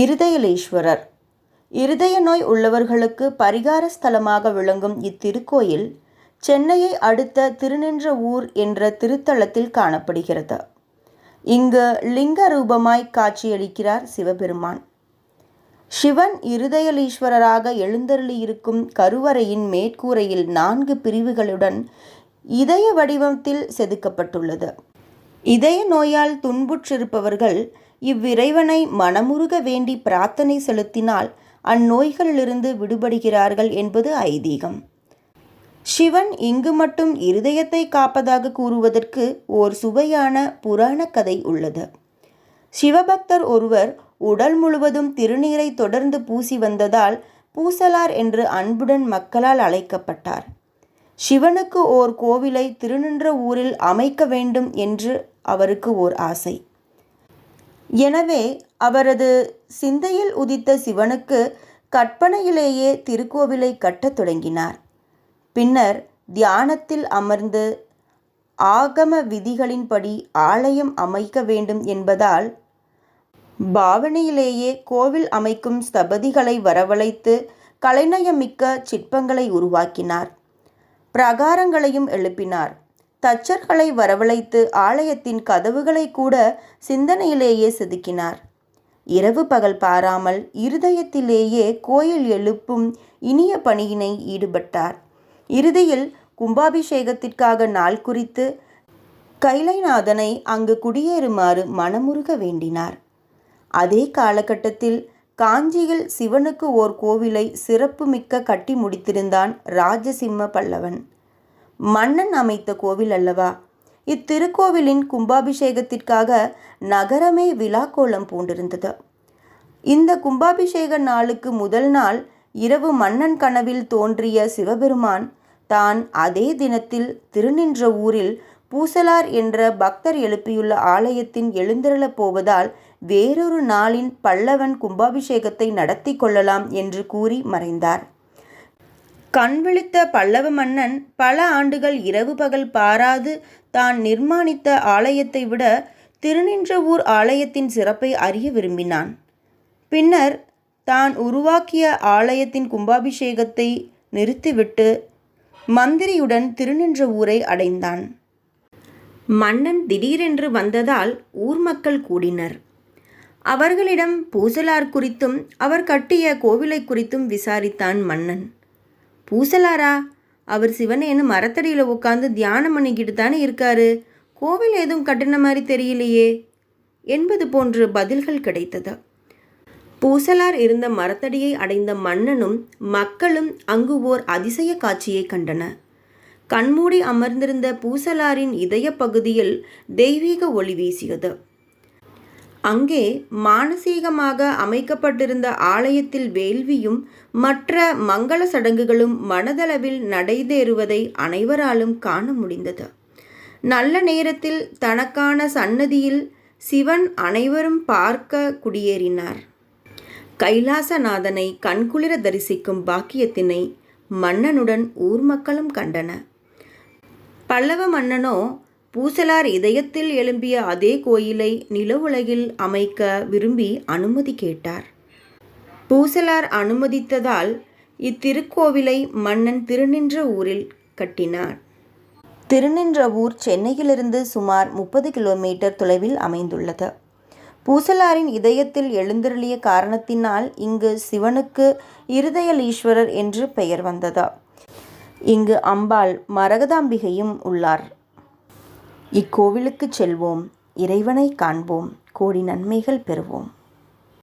இருதயலீஸ்வரர். இருதய நோய் உள்ளவர்களுக்கு பரிகார ஸ்தலமாக விளங்கும் இத்திருக்கோயில் சென்னையை அடுத்த திருநின்ற ஊர் என்ற திருத்தலத்தில் காணப்படுகிறது. இங்கு லிங்க ரூபமாய் காட்சியளிக்கிறார் சிவபெருமான். சிவன் இருதயலீஸ்வரராக எழுந்தருளியிருக்கும் கருவறையின் மேற்கூரையில் நான்கு பிரிவுகளுடன் இதய வடிவத்தில் செதுக்கப்பட்டுள்ளது. இதய நோயால் துன்புற்றிருப்பவர்கள் இவ்விறைவனை மனமுருக வேண்டி பிரார்த்தனை செலுத்தினால் அந்நோய்களிலிருந்து விடுபடுகிறார்கள் என்பது ஐதீகம். சிவன் இங்கு மட்டும் இருதயத்தை காப்பதாக கூறுவதற்கு ஓர் சுவையான புராண கதை உள்ளது. சிவபக்தர் ஒருவர் உடல் முழுவதும் திருநீரை தொடர்ந்து பூசி வந்ததால் பூசலார் என்று அன்புடன் மக்களால் அழைக்கப்பட்டார். சிவனுக்கு ஓர் கோவிலை திருநின்ற ஊரில் அமைக்க வேண்டும் என்று அவருக்கு ஓர் ஆசை. எனவே அவரது சிந்தையில் உதித்த சிவனுக்கு கற்பனையிலேயே திருக்கோவிலை கட்டத் தொடங்கினார். பின்னர் தியானத்தில் அமர்ந்து ஆகம விதிகளின்படி ஆலயம் அமைக்க வேண்டும் என்பதால் பாவனையிலேயே கோவில் அமைக்கும் ஸ்தபதிகளை வரவழைத்து கலைநயமிக்க சிற்பங்களை உருவாக்கினார். பிரகாரங்களையும் எழுப்பினார். தச்சர்களை வரவழைத்து ஆலயத்தின் கதவுகளை கூட சிந்தனையிலேயே செதுக்கினார். இரவு பகல் பாராமல் இருதயத்திலேயே கோயில் எழுப்பும் இனிய பணியினை ஈடுபட்டார். இறுதியில் கும்பாபிஷேகத்திற்காக நாள் குறித்து கைலைநாதனை அங்கு குடியேறுமாறு மனமுருக வேண்டினார். அதே காலகட்டத்தில் காஞ்சியில் சிவனுக்கு ஓர் கோவிலை சிறப்புமிக்க கட்டி முடித்திருந்தான் ராஜசிம்ம பல்லவன். மன்னன் அமைத்த கோவில் அல்லவா? இத்திருக்கோவிலின் கும்பாபிஷேகத்திற்காக நகரமே விழாக்கோலம் பூண்டிருந்தது. இந்த கும்பாபிஷேக நாளுக்கு முதல் நாள் இரவு மன்னன் கனவில் தோன்றிய சிவபெருமான் தான் அதே தினத்தில் திருநின்ற ஊரில் பூசலார் என்ற பக்தர் எழுப்பியுள்ள ஆலயத்தின் எழுந்திரளப் போவதால் வேறொரு நாளின் பல்லவன் கும்பாபிஷேகத்தை நடத்தி கொள்ளலாம் என்று கூறி மறைந்தார். கண் விழித்த பல்லவ மன்னன் பல ஆண்டுகள் இரவு பகல் பாராது தான் நிர்மாணித்த ஆலயத்தை விட திருநின்றவூர் ஆலயத்தின் சிறப்பை அறிய விரும்பினான். பின்னர் தான் உருவாக்கிய ஆலயத்தின் கும்பாபிஷேகத்தை நிறுத்திவிட்டு மந்திரியுடன் திருநின்ற ஊரை அடைந்தான். மன்னன் திடீரென்று வந்ததால் ஊர் மக்கள் கூடினர். அவர்களிடம் பூசலார் குறித்தும் அவர் கட்டிய கோவிலை குறித்தும் விசாரித்தான் மன்னன். பூசலாரா? அவர் சிவனேன்னு மரத்தடியில் உட்காந்து தியானம் பண்ணிக்கிட்டு தானே இருக்காரு. கோவில் எதுவும் கட்டின மாதிரி தெரியலையே. என்பது போன்று பதில்கள் கிடைத்தது. பூசலார் இருந்த மரத்தடியை அடைந்த மன்னனும் மக்களும் அங்கு ஓர் அதிசய காட்சியை கண்டன. கண்மூடி அமர்ந்திருந்த பூசலாரின் இதய பகுதியில் தெய்வீக ஒளி வீசியது. அங்கே மானசீகமாக அமைக்கப்பட்டிருந்த ஆலயத்தில் வேள்வியும் மற்ற மங்கள சடங்குகளும் மனதளவில் நடைதேறுவதை அனைவராலும் காண முடிந்தது. நல்ல நேரத்தில் தனக்கான சன்னதியில் சிவன் அனைவரும் பார்க்க குடியேறினார். கைலாசநாதனை கண்குளிர தரிசிக்கும் பாக்கியத்தினை மன்னனுடன் ஊர் மக்களும் கண்டன. பல்லவ மன்னனோ பூசலார் இதயத்தில் எழும்பிய அதே கோயிலை நில உலகில் அமைக்க விரும்பி அனுமதி கேட்டார். பூசலார் அனுமதித்ததால் இத்திருக்கோவிலை மன்னன் திருநின்ற ஊரில் கட்டினார். திருநின்ற ஊர் சென்னையிலிருந்து சுமார் முப்பது கிலோமீட்டர் தொலைவில் அமைந்துள்ளது. பூசலாரின் இதயத்தில் எழுந்தருளிய காரணத்தினால் இங்கு சிவனுக்கு இருதயலீஸ்வரர் என்று பெயர் வந்தது. இங்கு அம்பாள் மரகதாம்பிகையும் உள்ளார். இக்கோவிலுக்கு செல்வோம் இறைவனை காண்போம் கோடி நன்மைகள் பெறுவோம்.